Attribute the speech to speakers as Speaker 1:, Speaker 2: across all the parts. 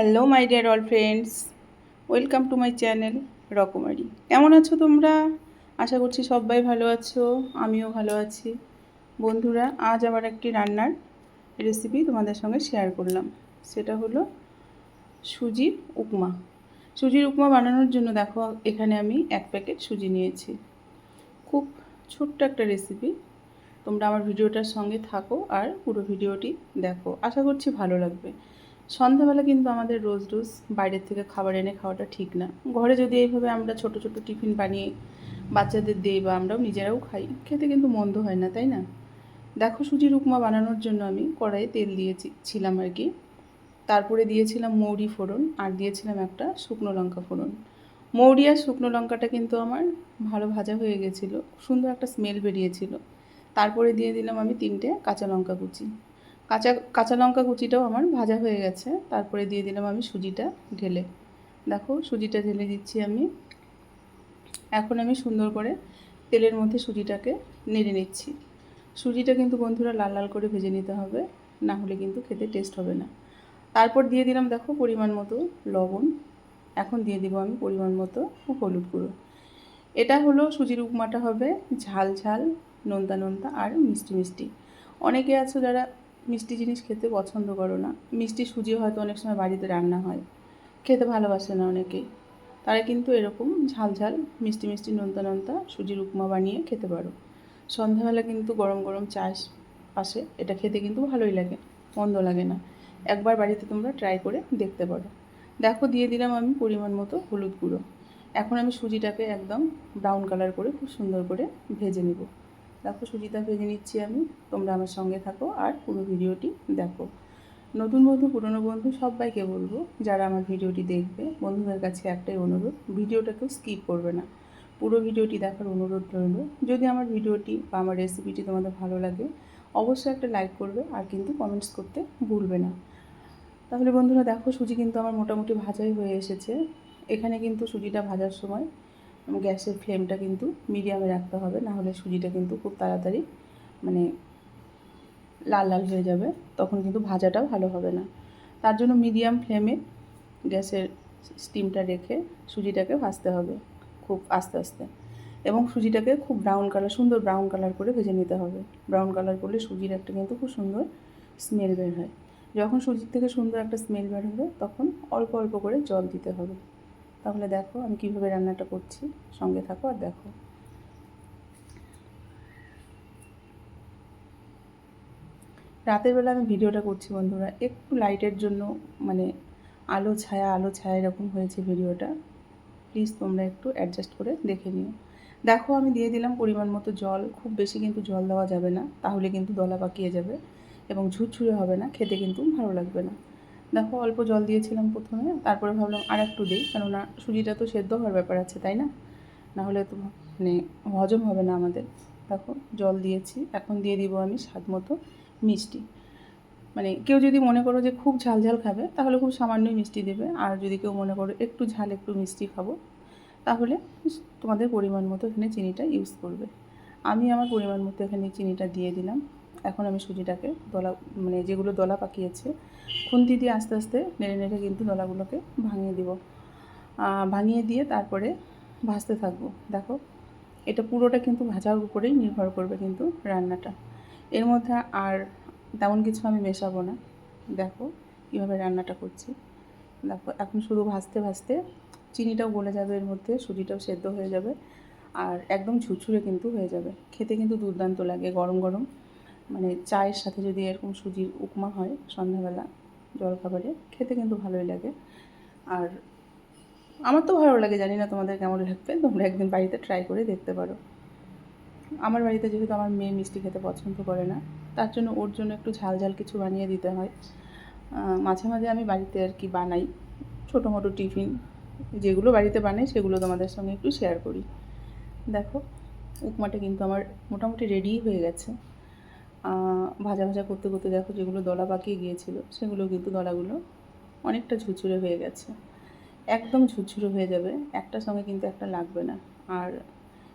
Speaker 1: Hello my dear all friends welcome to my channel Rokomari কেমন আছো তোমরা? আশা করছি সবাই ভালো আছো, আমিও ভালো আছি। বন্ধুরা, আজ আবার একটি রান্নার রেসিপি তোমাদের সঙ্গে শেয়ার করলাম। সেটা হলো সুজির উপমা। সুজির উপমা বানানোর জন্য দেখো, এখানে আমি এক প্যাকেট সুজি নিয়েছি। খুব ছোট্ট একটা রেসিপি তোমরা আমার ভিডিওটার সঙ্গে থাকো আর পুরো ভিডিওটি দেখো। আশা করছি ভালো লাগবে। সন্ধ্যাবেলা কিন্তু আমাদের রোজ রোজ বাইরের থেকে খাবার এনে খাওয়াটা ঠিক না। ঘরে যদি এইভাবে আমরা ছোট ছোট টিফিন বানিয়ে বাচ্চাদের দিই বা আমরাও নিজেরাও খাই, খেতে কিন্তু মন্দ হয় না, তাই না? দেখো সুজির উপমা বানানোর জন্য আমি কড়াইয়ে তেল দিয়েছি, ছিলাম আর কি। তারপরে দিয়েছিলাম মৌরি ফোড়ন আর দিয়েছিলাম একটা শুকনো লঙ্কা ফোড়ন। মৌরি আর শুকনো লঙ্কাটা কিন্তু আমার ভালো ভাজা হয়ে গেছিল, সুন্দর একটা স্মেল বেরিয়েছিল। তারপরে দিয়ে দিলাম আমি তিনটে কাঁচা লঙ্কা কুচি। কাঁচা কাঁচা লঙ্কা কুচিটাও আমার ভাজা হয়ে গেছে। তারপরে দিয়ে দিলাম আমি সুজিটা ঢেলে। দেখো, সুজিটা ঢেলে দিচ্ছি আমি। এখন আমি সুন্দর করে তেলের মধ্যে সুজিটাকে নেড়ে নিচ্ছি। সুজিটা কিন্তু বন্ধুরা লাল লাল করে ভেজে নিতে হবে, না হলে কিন্তু খেতে টেস্ট হবে না। তারপর দিয়ে দিলাম দেখো পরিমাণ মতো লবণ। এখন দিয়ে দিব আমি পরিমাণ মতো হলুদ গুঁড়ো। এটা হলো সুজির উপমাটা হবে ঝাল ঝাল, নোনতা নোনতা আর মিষ্টি মিষ্টি। অনেকে আছে যারা মিষ্টি জিনিস খেতে পছন্দ করো না। মিষ্টি সুজি হয়তো অনেক সময় বাড়িতে রান্না হয়। খেতে ভালোবাসে না অনেকেই। তারা কিন্তু এরকম ঝাল ঝাল, মিষ্টি মিষ্টি নোনতা নোনতা সুজির উপমা বানিয়ে খেতে পারো। সন্ধ্যাবেলা কিন্তু গরম গরম চাষ পাশে এটা খেতে কিন্তু ভালোই লাগে, মন্দ লাগে না। একবার বাড়িতে তোমরা ট্রাই করে দেখতে পারো। দেখো, দিয়ে দিলাম আমি পরিমাণ মতো হলুদ গুঁড়ো। এখন আমি সুজিটাকে একদম ব্রাউন কালার করে খুব সুন্দর করে ভেজে নেব। দেখো সুজিটা ভেজে নিচ্ছি আমি। তোমরা আমার সঙ্গে থাকো আর পুরো ভিডিওটি দেখো। নতুন বন্ধু, পুরনো বন্ধু সবাইকে বলব, যারা আমার ভিডিওটি দেখবে, বন্ধুদের কাছে একটাই অনুরোধ, ভিডিওটাকেও স্কিপ করবে না। পুরো ভিডিওটি দেখার অনুরোধ রইল। যদি আমার ভিডিওটি বা আমার রেসিপিটি তোমাদের ভালো লাগে, অবশ্যই একটা লাইক করবে আর কিন্তু কমেন্টস করতে ভুলবে না। তাহলে বন্ধুরা দেখো, সুজি কিন্তু আমার মোটামুটি ভাজাই হয়ে এসেছে। এখানে কিন্তু সুজিটা ভাজার সময় গ্যাসের ফ্লেমটা কিন্তু মিডিয়ামে রাখতে হবে, না হলে সুজিটা কিন্তু খুব তাড়াতাড়ি মানে লাল লাল হয়ে যাবে, তখন কিন্তু ভাজাটাও ভালো হবে না। তার জন্য মিডিয়াম ফ্লেমে গ্যাসের স্টিমটা রেখে সুজিটাকে ভাজতে হবে খুব আস্তে আস্তে। এবং সুজিটাকে খুব ব্রাউন কালার, সুন্দর ব্রাউন কালার করে ভেজে নিতে হবে। ব্রাউন কালার করলে সুজির একটা কিন্তু খুব সুন্দর স্মেল বের হয়। যখন সুজির থেকে সুন্দর একটা স্মেল বের হবে, তখন অল্প অল্প করে জল দিতে হবে। তাহলে দেখো আমি কীভাবে রান্নাটা করছি। সঙ্গে থাকো আর দেখো। রাতের বেলা আমি ভিডিওটা করছি বন্ধুরা। একটু লাইটের জন্য মানে আলো, ছায়া আলো, ছায়া এরকম হয়েছে ভিডিওটা। প্লিজ তোমরা একটু অ্যাডজাস্ট করে দেখে নিও। দেখো আমি দিয়ে দিলাম পরিমাণ মতো জল। খুব বেশি কিন্তু জল দেওয়া যাবে না। তাহলে কিন্তু দলা পাকিয়ে যাবে এবং ঝুরঝুরে হবে না। খেতে কিন্তু ভালো লাগবে না। দেখো অল্প জল দিয়েছিলাম প্রথমে, তারপরে ভাবলাম আর একটু দিই, কেননা সুজিটা তো সেদ্ধ হওয়ার ব্যাপার আছে, তাই না? না হলে তো মানে হজম হবে না আমাদের। দেখো, জল দিয়েছি, এখন দিয়ে দিব আমি স্বাদ মতো মিষ্টি। মানে কেউ যদি মনে করো যে খুব ঝাল ঝাল খাবে, তাহলে খুব সামান্যই মিষ্টি দেবে। আর যদি কেউ মনে করো একটু ঝাল, একটু মিষ্টি খাব, তাহলে তোমাদের পরিমাণ মতো এখানে চিনিটা ইউজ করবে। আমি আমার পরিমাণ মতো এখানে চিনিটা দিয়ে দিলাম। এখন আমি সুজিটাকে দলা মানে যেগুলো দলা পাকিয়েছে, খুন্তি দিয়ে আস্তে আস্তে নেড়ে নেড়ে কিন্তু দলাগুলোকে ভাঙিয়ে দিব। ভাঙিয়ে দিয়ে তারপরে ভাজতে থাকব। দেখো, এটা পুরোটা কিন্তু ভাজার উপরেই নির্ভর করবে কিন্তু রান্নাটা। এর মধ্যে আর তেমন কিছু আমি মেশাবো না। দেখো কীভাবে রান্নাটা করছি। দেখো, এখন শুধু ভাজতে ভাজতে চিনিটাও গলে যাবে এর মধ্যে, সুজিটাও সেদ্ধ হয়ে যাবে। আর একদম ঝুরঝুরে কিন্তু হয়ে যাবে। খেতে কিন্তু দুর্দান্ত লাগে, গরম গরম। মানে চায়ের সাথে যদি এরকম সুজির উপমা হয় সন্ধ্যাবেলা জলখাবারে, খেতে কিন্তু ভালোই লাগে। আর আমার তো ভালো লাগে, জানি না তোমাদের কেমন লাগবে, তোমরা একদিন বাড়িতে ট্রাই করে দেখতে পারো। আমার বাড়িতে যেহেতু আমার মেয়ে মিষ্টি খেতে পছন্দ করে না, তার জন্য ওর জন্য একটু ঝাল ঝাল কিছু বানিয়ে দিতে হয়। মাঝে মাঝে আমি বাড়িতে আর কি বানাই, ছোটো মোটো টিফিন, যেগুলো বাড়িতে বানাই সেগুলো তোমাদের সঙ্গে একটু শেয়ার করি। দেখো, উপমাটা কিন্তু আমার মোটামুটি রেডি হয়ে গেছে। ভাজা ভাজা করতে করতে দেখো যেগুলো দলা পাকিয়ে গিয়েছিল, সেগুলো কিন্তু দলাগুলো অনেকটা ঝুরঝুরে হয়ে গেছে। একদম ঝুরঝুরে হয়ে যাবে একটার সঙ্গে কিন্তু একটা লাগবে না। আর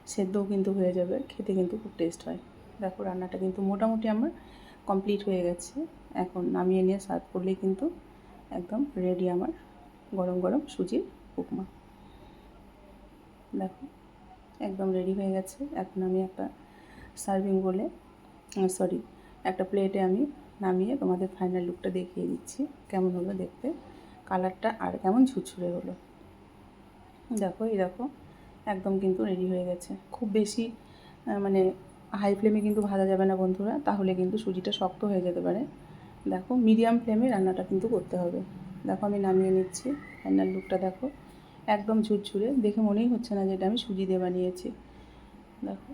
Speaker 1: সেদ্ধও কিন্তু হয়ে যাবে, খেতে কিন্তু খুব টেস্ট হয়। দেখো রান্নাটা কিন্তু মোটামুটি আমার কমপ্লিট হয়ে গেছে। এখন নামিয়ে নিয়ে সার্ভ করলেই কিন্তু একদম রেডি আমার গরম গরম সুজির উপমা। দেখো, একদম রেডি হয়ে গেছে। এখন আমি একটা সার্ভিং বলে সরি একটা প্লেটে আমি নামিয়ে তোমাদের ফাইনাল লুকটা দেখিয়ে দিচ্ছি, কেমন হলো দেখতে কালারটা আর কেমন ঝুরঝুরে হলো। দেখো, এই দেখো, একদম কিন্তু রেডি হয়ে গেছে। খুব বেশি মানে হাই ফ্লেমে কিন্তু ভাজা যাবে না বন্ধুরা, তাহলে কিন্তু সুজিটা শক্ত হয়ে যেতে পারে। দেখো মিডিয়াম ফ্লেমে রান্নাটা কিন্তু করতে হবে। দেখো, আমি নামিয়ে নিচ্ছি ফাইনাল লুকটা দেখো, একদম ঝুরঝুরে, দেখে মনেই হচ্ছে না যে এটা আমি সুজি দিয়ে বানিয়েছি। দেখো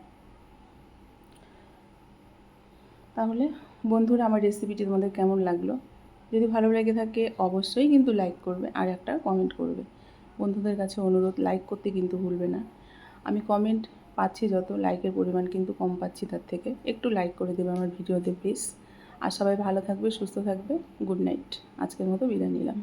Speaker 1: তাহলে বন্ধুরা, আমার রেসিপিটি তোমাদের কেমন লাগল? যদি ভালো লেগে থাকে, অবশ্যই কিন্তু লাইক করবে আর একটা কমেন্ট করবে। বন্ধুদের কাছে অনুরোধ লাইক করতে কিন্তু ভুলবে না। আমি কমেন্ট পাচ্ছি যত লাইকের পরিমাণ কিন্তু কম পাচ্ছি তার থেকে। একটু লাইক করে দেবে আমার ভিডিওতে প্লিজ আর সবাই ভালো থাকবে, সুস্থ থাকবে। গুড নাইট আজকের মতো বিদায় নিলাম।